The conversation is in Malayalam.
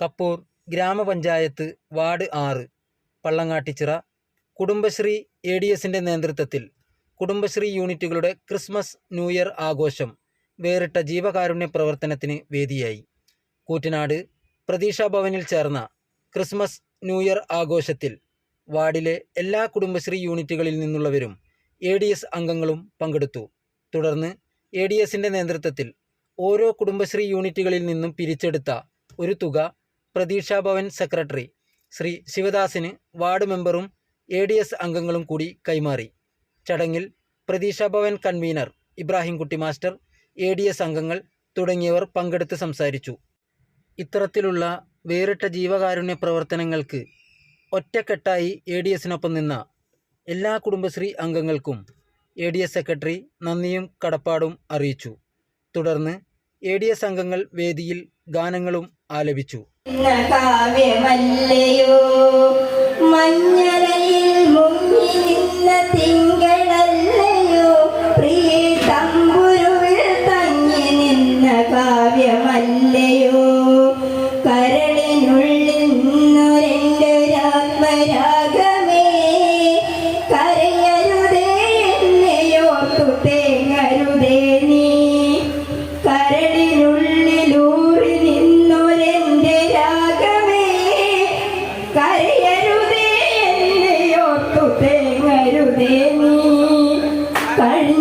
കപ്പൂർ ഗ്രാമപഞ്ചായത്ത് വാർഡ് ആറ് പള്ളങ്ങാട്ടിച്ചിറ. കുടുംബശ്രീ എ ഡി എസിന്റെ നേതൃത്വത്തിൽ കുടുംബശ്രീ യൂണിറ്റുകളുടെ ക്രിസ്മസ് ന്യൂ ഇയർ ആഘോഷം വേറിട്ട ജീവകാരുണ്യ പ്രവർത്തനത്തിന് വേദിയായി. കൂറ്റനാട് പ്രതീക്ഷാ ഭവനിൽ ചേർന്ന ക്രിസ്മസ് ന്യൂ ഇയർ ആഘോഷത്തിൽ വാർഡിലെ എല്ലാ കുടുംബശ്രീ യൂണിറ്റുകളിൽ നിന്നുള്ളവരും എ ഡി എസ് അംഗങ്ങളും പങ്കെടുത്തു. തുടർന്ന് എ ഡി എസിന്റെ നേതൃത്വത്തിൽ ഓരോ കുടുംബശ്രീ യൂണിറ്റുകളിൽ നിന്നും പിരിച്ചെടുത്ത ഒരു തുക പ്രതീക്ഷാഭവൻ സെക്രട്ടറി ശ്രീ ശിവദാസിന് വാർഡ് മെമ്പറും എ ഡി എസ് അംഗങ്ങളും കൂടി കൈമാറി. ചടങ്ങിൽ Pratheekshabhavan convener Ibrahimkutty master A D S അംഗങ്ങൾ തുടങ്ങിയവർ പങ്കെടുത്ത് സംസാരിച്ചു. ഇത്തരത്തിലുള്ള വേറിട്ട ജീവകാരുണ്യ പ്രവർത്തനങ്ങൾക്ക് ഒറ്റക്കെട്ടായി എ ഡി എസിനൊപ്പം നിന്ന എല്ലാ കുടുംബശ്രീ അംഗങ്ങൾക്കും എ ഡി എസ് സെക്രട്ടറി നന്ദിയും കടപ്പാടും അറിയിച്ചു. തുടർന്ന് എ ഡി എസ് അംഗങ്ങൾ വേദിയിൽ ഗാനങ്ങളും ആലപിച്ചു. എന്നെയോർത്തു തേങ്ങരുതേ നീ. കഴിഞ്ഞ